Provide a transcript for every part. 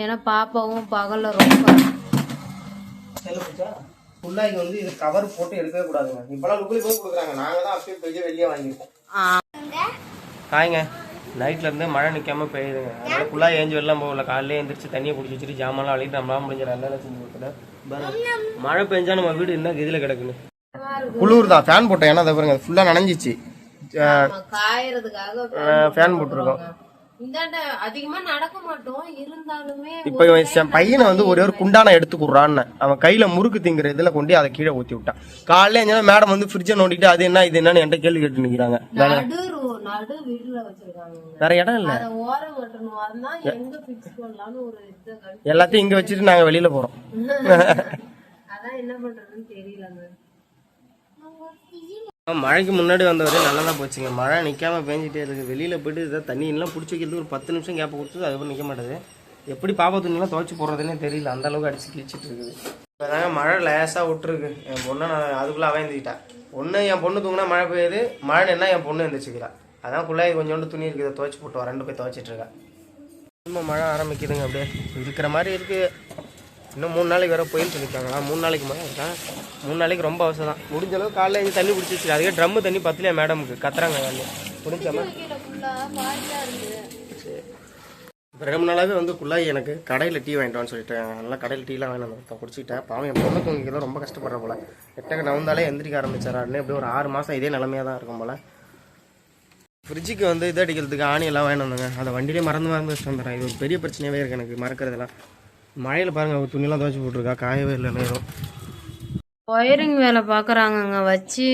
ஏன்னா பாப்பாவும் பகல்ல ரொம்ப ஃபுல்லாக இங்கே வந்து இது கவர் போட்டு எடுக்கவே கூடாதுங்க. இப்போலாம் லுக்கில் போய் கொடுக்குறாங்க. நாங்கள் தான் பெரிய வெளியே வாங்கியிருக்கோம். காய்ங்க நைட்ல இருந்து மழை நிக்காம பெய்யுதுங்க. அதனால ஃபுல்லாக ஏஞ்சி வெள்ளம் போகல. காலையில எழுந்திரிச்சு தண்ணியை பிடிச்சி வச்சுட்டு ஜாமான்லாம் வலிட்டு நம்மளால முடிஞ்ச நல்லா செஞ்சு கொடுத்துட்டேன். மழை பெஞ்சா நம்ம வீடு என்ன கதியில் கிடக்குன்னு குளிர் தான். ஃபேன் போட்டேன். ஏன்னா அதை பாருங்க ஃபுல்லாக நனைஞ்சிச்சு. ஃபேன் போட்டிருக்கோம். இந்தாண்ட அதிகமா நடக்க மாட்டோம். இருந்தாலுமே இப்போ இவன் செ- பையனை வந்து ஒரே ஒரு குண்டான எடுத்து கொடுறான்னு. அவன் கையில முறுக்கு திங்கிற இதுல கொண்டு அதை கீழே ஊத்தி விட்டான். காலையில எங்கேயாவது மேடம் வந்து ஃப்ரிட்ஜை நோண்டிட்டு அது என்ன இது என்னன்னு என்கிட்ட கேள்வி கேட்டு நிக்கிறாங்க. வேற இடம் இல்ல. எங்க எல்லாத்தையும் இங்க வச்சுட்டு நாங்க வெளியில போறோம். அதான் என்ன பண்றதுன்னு மழைக்கு முன்னாடி வந்தவரே நல்லா தான் போச்சுங்க. மழை நிற்காம பேஞ்சிட்டே இருக்குது வெளியில் போயிட்டு இதை தண்ணி எல்லாம் பிடிச்சி வைக்கிறதுக்கு ஒரு பத்து நிமிஷம் கேப்பை கொடுத்து அதுக்கப்புறம் நிற்க மாட்டேது. எப்படி பாப்பா துணியெல்லாம் துவச்சி போடுறதுன்னே தெரியல. அந்த அளவுக்கு அடிச்சு கிழிச்சிட்டு இருக்குது. இப்போதாங்க மழை லேசாக விட்டுருக்கு. என் பொண்ணை நான் அதுக்குள்ளே அவன் ஒன்று என் பொண்ணு தூங்கினா மழை பெய்யுது. மழை என்ன என் பொண்ணு எழுந்திரிச்சிக்கிறா அதான் குள்ளாய் கொஞ்சோண்டு துணி இருக்குது. துவைச்சு போட்டு வா, ரெண்டு போய் துவைச்சிட்டு இருக்கா. திரும்ப மழை ஆரம்பிக்குதுங்க அப்படியே. இருக்கிற மாதிரி இருக்குது இன்னும் மூணு நாளைக்கு வர புயல் சொல்லியிருக்காங்களா? மூணு நாளைக்கு இருக்கா? மூணு நாளைக்கு ரொம்ப அவசரம் தான். முடிஞ்ச அளவுக்கு காலைல எழுந்து தண்ணி பிடிச்சி வச்சு அதுக்கே ட்ரம்மு தண்ணி பத்தலையா மேடமுக்கு கத்துறாங்க வந்து முடிஞ்சாம இப்போ ரெண்டு மூணு நாளாவே வந்து குள்ளாய் எனக்கு கடையில் டீ வாங்கிட்டு வான்னு சொல்லிட்டு நல்லா கடையில் டீலாம் வாங்கிட்டு வந்து குடிச்சிக்கிட்டேன். பாவம் என் பொண்ணு தூங்கிக்கிறதும் ரொம்ப கஷ்டப்படுற போல. எட்டக்க நவந்தாலே எந்திரிக்க ஆரம்பிச்சாரான்னு அப்படியே ஒரு ஆறு மாதம் இதே நிலமையாக தான் இருக்கும் போல. ஃப்ரிட்ஜுக்கு வந்து இது அடிக்கிறதுக்கு ஆணி எல்லாம் வாங்கிட்டு வந்தாங்க. அதை வண்டியிலே மறந்து மறந்து வச்சுட்டு வந்துடுறேன். இது ஒரு பெரிய பிரச்சனையாகவே இருக்கு எனக்கு. மறக்கிறதெல்லாம். மழையில் பாருங்க அவ துணியெல்லாம் துவைச்சு போட்டிருக்கா. காயவே இல்லை நேரம். ஒயரிங் வேலை பாக்குறாங்கங்க. வச்சு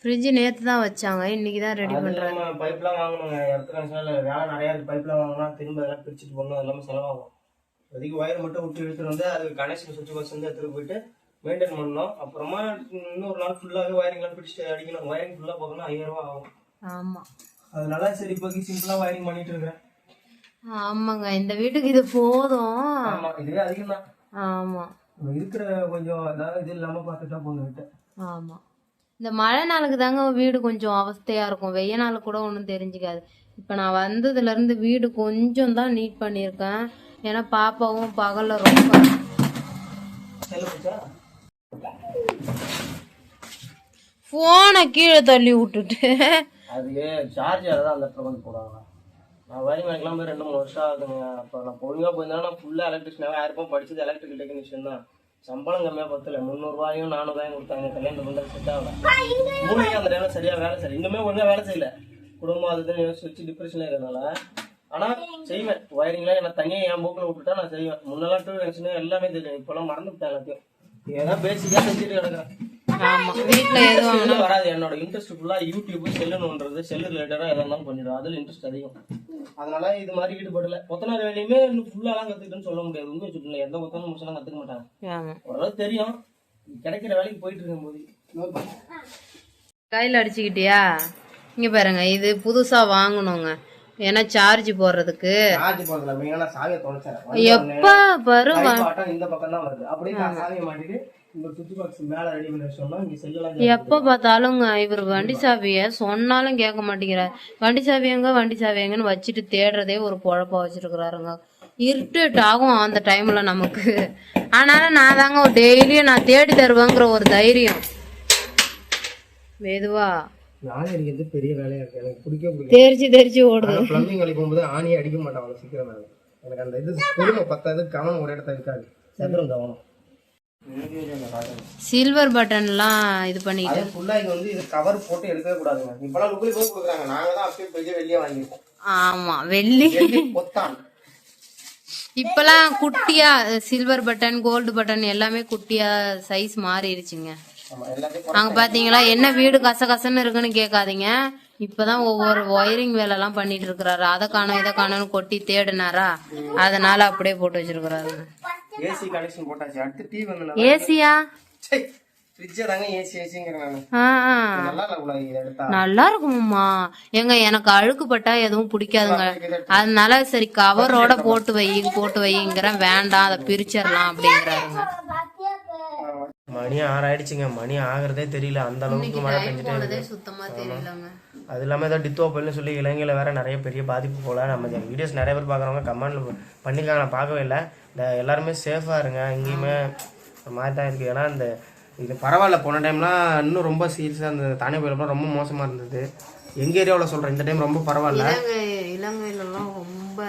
ஃப்ரிட்ஜ் நேத்து தான் வச்சாங்க. இன்னைக்கு தான் ரெடி பண்றாங்க. நம்ம பைப்லாம் வாங்கணுங்க. இடத்துல வேலை நிறையா இருக்கு. பைப்லாம் வாங்கினா திரும்ப அதெல்லாம் பிரிச்சுட்டு போகணும். எல்லாமே செலவாகும். இப்போதைக்கு ஒயர் மட்டும் விட்டு இழுத்துட்டு வந்து அது கனெக்ஷன் சுவிட்ச் பாக்ஸ் வந்து எடுத்துட்டு போயிட்டு மெயின்டைன் பண்ணணும். அப்புறமா இன்னொரு நாள் ஃபுல்லாகவே ஒயரிங்லாம் பிடிச்சிட்டு அடிக்கணும். ஒயரிங் ஃபுல்லாக போகணும் ஐயாயிரம் ரூபா ஆகும். ஆமா. அதனால சரி இப்போதைக்கு சிம்பிளாக ஒயரிங் பண்ணிட்டு இருக்கிறேன் ஆமாங்க இந்த வீட்டுக்கு இது போதும். ஆமா இதுவே அதிகம் தான் ஆமா இருக்கிற கொஞ்சம் ஏதாவது இது இல்லாமல் பார்த்துட்டா போதும் விட்டு. ஆமா. இந்த மழை நாளுக்கு தாங்க வீடு கொஞ்சம் அவஸ்தையா இருக்கும். வெய்ய நாள் கூட ஒன்றும் தெரிஞ்சுக்காது. இப்போ நான் வந்ததுல இருந்து வீடு கொஞ்சம் தான் நீட் பண்ணியிருக்கேன். ஏன்னா பாப்பாவும் பகல்ல ரொம்ப ஃபோனை கீழே தள்ளி விட்டுட்டு. அதுக்கு சார்ஜர் தான் அந்த போடுவாங்க நான் வயரிங் வேலைக்கெல்லாம் போய் ரெண்டு மூணு வருஷம் ஆகுதுங்க. அப்போ நான் பொழுங்காக போயிருந்தா நான் ஃபுல்லாக எலக்ட்ரிஷனாகவே ஆயிருப்போம் படிச்சது எலக்ட்ரிக்கல் டெக்னீஷியன் தான். சம்பளம் கம்மியாக பத்தல. முந்நூறுவாயும் நானூறுவாயும் கொடுத்தாங்க. கல்யாணம் பண்ணுறது செட் ஆகல. மூளையும் அந்த டைம்ல சரியாக வேலை செய்யல. இன்னுமே ஒழுங்காக வேலை செய்யல. குடும்பம் அது இதுன்னு யோசிச்சு வச்சு டிப்ரெஷனாக இருக்கிறதுனால ஆனால் செய்வேன். ஒயரிங்லாம் நான் தனியாக என் போக்கில் விட்டுட்டா நான் செய்வேன். முன்னெல்லாம் டூ எல்லாமே தெரியும். இப்போலாம் மறந்துவிட்டேன் எல்லாத்தையும். ஏதாவது பேசிக்காக செஞ்சுட்டு கிடக்குறேன். ஆமா. வீட்டில் எதுவும் செல்லு வராது. என்னோட இன்ட்ரெஸ்ட் ஃபுல்லா யூடியூப் செல்லுன்றது செல்லு ரிலேட்டடா எதா இருந்தாலும் பண்ணிடும். அதுல இன்ட்ரெஸ்ட் அதிகம். அதனால இது மாதிரி ஈடுபடல. கொத்தனார் வேலையுமே இன்னும் ஃபுல்லாலாம் கத்துக்கிட்டேன்னு சொல்ல முடியாது. உண்மையை சொல்லல எந்த கொத்தனும் முடிச்செல்லாம் கத்துக்க மாட்டாங்க. ஆமா. ஓரளவு தெரியும். கிடைக்கிற வேலைக்கு போயிட்டு இருக்கும் போது கையில் அடிச்சுக்கிட்டியா? இங்க பாருங்க. இது புதுசா வாங்கணுங்க. ஏன்னா சார்ஜ் போடுறதுக்கு. எப்ப பாட்டம் இந்த பக்கம் தான் வருது. அப்படியே நான் சாவியை மாட்டிட்டு எப்ப பார்த்தாலுங்க இவர் வண்டி சாவிய சொன்னாலும் கேட்க மாட்டேங்கிறார். வண்டி சாவி எங்க வண்டி சாவி எங்கன்னு வச்சுட்டு தேடுறதே ஒரு பொழப்பா வச்சிருக்கிறாருங்க. இருட்டுட்டு ஆகும் அந்த டைம்ல நமக்கு. ஆனாலும் நான் தாங்க டெய்லியும் நான் தேடி தருவேங்கிற ஒரு தைரியம். மெதுவா. ஆணி அடிக்கிறது பெரிய வேலையா இருக்கு. எனக்கு பிடிக்கவே பிடிக்கும் தெரிச்சு தெரிச்சு ஓடுது. பிளம்பிங் வேலைக்கு போகும்போது ஆணியை அடிக்க அவ்வளவு சீக்கிரம். எனக்கு அந்த இது பொறுமை பத்தாது கவனம் ஒரு இடத்துல இருக்காது. சதுரம் கவனம். சில்வர் பட்டன்லாம் இது பண்ணிட்டு அது ஃபுல்லா இங்க வந்து இது கவர் போட்டு எடுக்கவே கூடாதுங்க இப்பெல்லாம் லுக்கில் போய் கொடுக்குறாங்க. நாங்க தான் அப்பயே பெரிய வெளியே வாங்கியிருக்கோம். ஆமா வெள்ளி. பொத்தான். இப்பெல்லாம் குட்டியா சில்வர் பட்டன் கோல்டு பட்டன் எல்லாமே குட்டியா சைஸ் மாறிடுச்சுங்க. அங்க பாத்தீங்களா என்ன வீடு கசகசன்னு இருக்குன்னு கேட்காதீங்க. இப்பதான் ஒவ்வொரு ஒயரிங் வேலை எல்லாம் பண்ணிட்டு இருக்கிறாரு. அதை காணோம் இதை காணோம்னு கொட்டி தேடினாரா? அதனால அப்படியே போட்டு வச்சிருக்கிறாரு. ஏசி கனெக்ஷன் போட்டாச்சு. அடுத்து டிவி வந்து ஏசியா. நல்லா இருக்குமாம்மா எங்க எனக்கு அழுக்கு பட்டா எதுவும் பிடிக்காதுங்க. அதனால சரி கவரோட போட்டு வை போட்டு வைங்கிறேன். வேண்டாம் அதை பிரிச்சிடலாம் அப்படிங்கிறாருங்க. மணி ஆறு ஆயிடுச்சுங்க மணி ஆகிறதே தெரியல. அந்த அளவுக்கு மழை பெஞ்சிட்டே சுத்தமா தெரியலங்க. அது இல்லாமல் ஏதோ டித்தோ புயல்னு சொல்லி இலங்கையில் வேற நிறைய பெரிய பாதிப்பு போல. நம்ம வீடியோஸ் நிறைய பேர் பார்க்குறவங்க கமெண்ட்ல பண்ணிருக்காங்க நான் பார்க்கவே இல்லை. இந்த எல்லாருமே சேஃபாக இருங்க. எங்கேயுமே ஒரு மாதிரி தான் இருக்குது ஏன்னா இந்த இது பரவாயில்ல. போன டைம்லாம் இன்னும் ரொம்ப சீரியஸாக இருந்தது. தானே புயலாம் ரொம்ப மோசமாக இருந்தது. எங்கள் ஏரியாவில் சொல்கிறேன் இந்த டைம் ரொம்ப பரவாயில்ல. இலங்கை இலங்கையில எல்லாம் ரொம்ப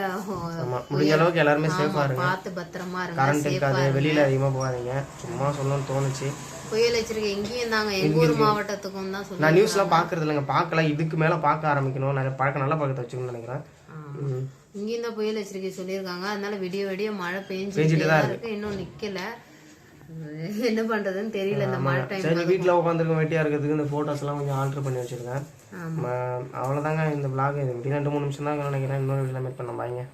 ஆமாம் முடிஞ்ச அளவுக்கு எல்லாருமே சேஃபாக இருங்க. பார்த்து பத்திரமா இருங்க. கரண்ட் இருக்காது. வெளியில் அதிகமாக போகாதீங்க. சும்மா சொல்லணும்னு தோணுச்சு. புயல் எச்சரிக்கை எங்கேயும் தாங்க எங்க ஊர் மாவட்டத்துக்கும் தான் சொல்லி நான் நியூஸ்லாம் பார்க்கறது இல்லைங்க பார்க்கல. இதுக்கு மேலே பார்க்க ஆரம்பிக்கணும். நிறைய பழக்கம் நல்லா பழக்கத்தை வச்சுக்கணும்னு நினைக்கிறேன். இங்கேயும் தான் புயல் எச்சரிக்கை சொல்லியிருக்காங்க. அதனால விடிய விடிய மழை பெஞ்சுட்டே தான் இருக்கு. இன்னும் நிக்கல. என்ன பண்றதுன்னு தெரியல. இந்த மழை டைம் சரி வீட்டில் உட்காந்துருக்க வெட்டியாக இருக்கிறதுக்கு இந்த ஃபோட்டோஸ் எல்லாம் கொஞ்சம் ஆல்ட்ரு பண்ணி வச்சிருக்கேன். அவ்வளவுதாங்க இந்த vlog. இது ரெண்டு மூணு நிமிஷம் தான் நினைக்கிறேன். இன்னொரு வீட்டில் மீட் பண்ண பாய்ங்க